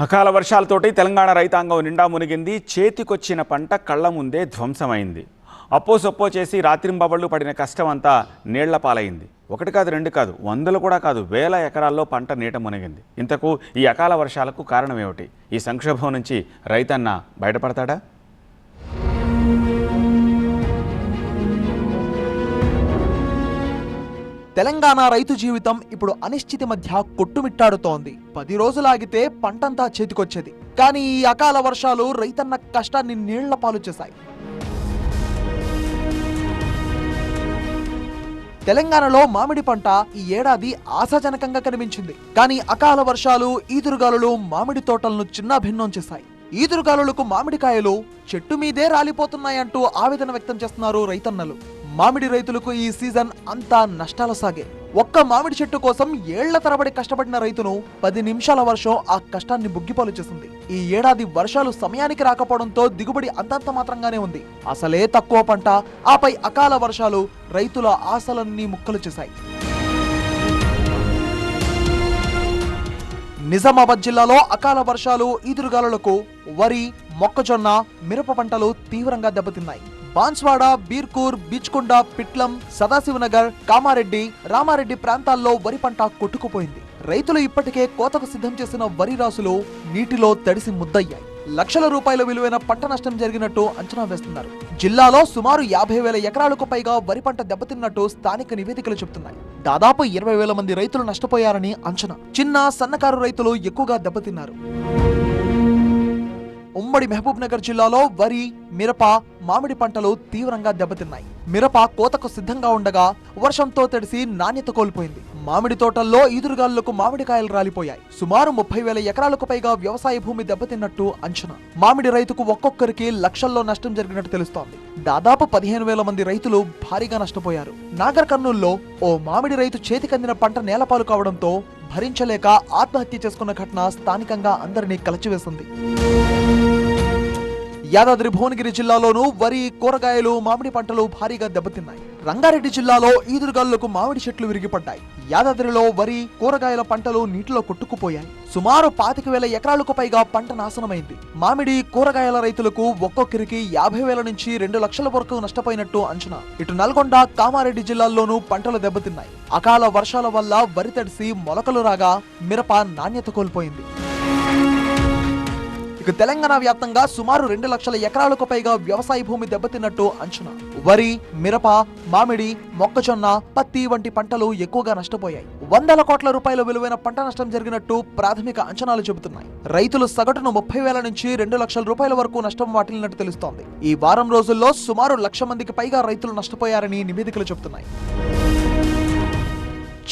అకాల వర్షాలతోటి తెలంగాణ రైతాంగం నిండా మునిగింది. చేతికొచ్చిన పంట కళ్ళ ముందే ధ్వంసమైంది. అప్పో సొప్పో చేసి రాత్రింబవళ్ళు పడిన కష్టం అంతా నీళ్ళ పాలైంది. ఒకటి కాదు రెండు కాదు వందలు కూడా కాదు వేల ఎకరాల్లో పంట నీట మునిగింది. ఇంతకు ఈ అకాల వర్షాలకు కారణం ఏమిటి ఈ సంక్షోభం నుంచి రైతన్న బయటపడతాడా? తెలంగాణ రైతు జీవితం ఇప్పుడు అనిశ్చితి మధ్య కొట్టుమిట్టాడుతోంది. పది రోజులాగితే పంటంతా చేతికొచ్చేది. కానీ ఈ అకాల వర్షాలు రైతన్న కష్టాన్ని నీళ్ళ పాలు చేశాయి. తెలంగాణలో మామిడి పంట ఈ ఏడాది ఆశాజనకంగా కనిపించింది. కానీ అకాల వర్షాలు ఈదురుగాలులు మామిడి తోటలను చిన్నాభిన్నం చేశాయి. ఈదురుగాలులకు మామిడికాయలు చెట్టు మీదే రాలిపోతున్నాయంటూ ఆవేదన వ్యక్తం చేస్తున్నారు రైతన్నలు. మామిడి రైతులకు ఈ సీజన్ అంతా నష్టాలు సాగే. ఒక్క మామిడి చెట్టు కోసం ఏళ్ళ తరబడి కష్టపడిన రైతును పది నిమిషాల వర్షం ఆ కష్టాన్ని బుగ్గిపాలు చేసింది. ఈ ఏడాది వర్షాలు సమయానికి రాకపోవడంతో దిగుబడి అంతంత మాత్రంగానే ఉంది. అసలే తక్కువ పంట ఆపై అకాల వర్షాలు రైతుల ఆశలన్నీ ముక్కలు చేశాయి. నిజామాబాద్ జిల్లాలో అకాల వర్షాలు ఈదురుగాలులకు వరి మొక్కజొన్న మిరప పంటలు తీవ్రంగా దెబ్బతిన్నాయి. బాన్స్వాడ బీర్కూర్ బీచ్కొండ పిట్లం సదాశివనగర్ కామారెడ్డి రామారెడ్డి ప్రాంతాల్లో వరి పంట కొట్టుకుపోయింది. రైతులు ఇప్పటికే కోతకు సిద్ధం చేసిన వరి రాసులు నీటిలో తడిసి ముద్దయ్యాయి. లక్షల రూపాయల విలువైన పంట నష్టం జరిగినట్టు అంచనా వేస్తున్నారు. జిల్లాలో సుమారు యాభై వేల ఎకరాలకు పైగా వరి పంట దెబ్బతిన్నట్టు స్థానిక నివేదికలు చెబుతున్నాయి దాదాపు ఇరవై వేల మంది రైతులు నష్టపోయారని అంచనా. చిన్న సన్నకారు రైతులు ఎక్కువగా దెబ్బతిన్నారు. ఉమ్మడి మహబూబ్ నగర్ జిల్లాలో వరి మిరప మామిడి పంటలు తీవ్రంగా దెబ్బతిన్నాయి. మిరప కోతకు సిద్ధంగా ఉండగా వర్షంతో తడిసి నాణ్యత కోల్పోయింది. మామిడి తోటల్లో ఈదురుగాలులకు మామిడికాయలు రాలిపోయాయి. సుమారు ముప్పై వేల ఎకరాలకు పైగా వ్యవసాయ భూమి దెబ్బతిన్నట్టు అంచనా. మామిడి రైతుకు ఒక్కొక్కరికి లక్షల్లో నష్టం జరిగినట్టు తెలుస్తోంది. దాదాపు పదిహేను వేల మంది రైతులు భారీగా నష్టపోయారు. నాగర్ కర్నూల్లో ఓ మామిడి రైతు చేతికందిన పంట నేలపాలు కావడంతో భరించలేక ఆత్మహత్య చేసుకున్న ఘటన స్థానికంగా అందరినీ కలచివేసింది. యాదాద్రి భువనగిరి జిల్లాలోనూ వరి కూరగాయలు మామిడి పంటలు భారీగా దెబ్బతిన్నాయి. రంగారెడ్డి జిల్లాలో ఈదురుగాలులకు మామిడి చెట్లు విరిగిపడ్డాయి. యాదాద్రిలో వరి కూరగాయల పంటలు నీటిలో కొట్టుకుపోయాయి. సుమారు పాతిక వేల ఎకరాలకు పైగా పంట నాశనమైంది. మామిడి కూరగాయల రైతులకు ఒక్కొక్కరికి యాభై వేల నుంచి రెండు లక్షల వరకు నష్టపోయినట్టు అంచనా. ఇటు నల్గొండ కామారెడ్డి జిల్లాల్లోనూ పంటలు దెబ్బతిన్నాయి. అకాల వర్షాల వల్ల వరి తడిసి మొలకలు రాగా మిరప నాణ్యత కోల్పోయింది. ఇక తెలంగాణ వ్యాప్తంగా సుమారు రెండు లక్షల ఎకరాలకు పైగా వ్యవసాయ భూమి దెబ్బతిన్నట్టు అంచనా. వరి మిరప మామిడి మొక్కజొన్న పత్తి వంటి పంటలు ఎక్కువగా నష్టపోయాయి. వందల కోట్ల రూపాయల విలువైన పంట నష్టం జరిగినట్టు ప్రాథమిక అంచనాలు చెబుతున్నాయి. రైతులు సగటును ముప్పై వేల నుంచి రెండు లక్షల రూపాయల వరకు నష్టం వాటిల్లినట్టు తెలుస్తోంది. ఈ వారం రోజుల్లో సుమారు లక్ష మందికి పైగా రైతులు నష్టపోయారని నివేదికలు చెబుతున్నాయి.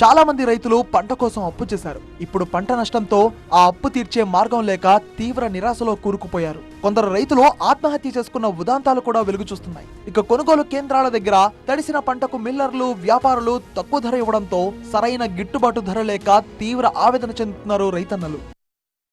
చాలా మంది రైతులు పంట కోసం అప్పు చేశారు. ఇప్పుడు పంట నష్టంతో ఆ అప్పు తీర్చే మార్గం లేక తీవ్ర నిరాశలో కూరుకుపోయారు. కొందరు రైతులు ఆత్మహత్య చేసుకున్న ఉదాంతాలు కూడా వెలుగు చూస్తున్నాయి. ఇక కొనుగోలు కేంద్రాల దగ్గర తడిసిన పంటకు మిల్లర్లు వ్యాపారులు తక్కువ ధర ఇవ్వడంతో సరైన గిట్టుబాటు ధర లేక తీవ్ర ఆవేదన చెందుతున్నారు రైతన్నలు.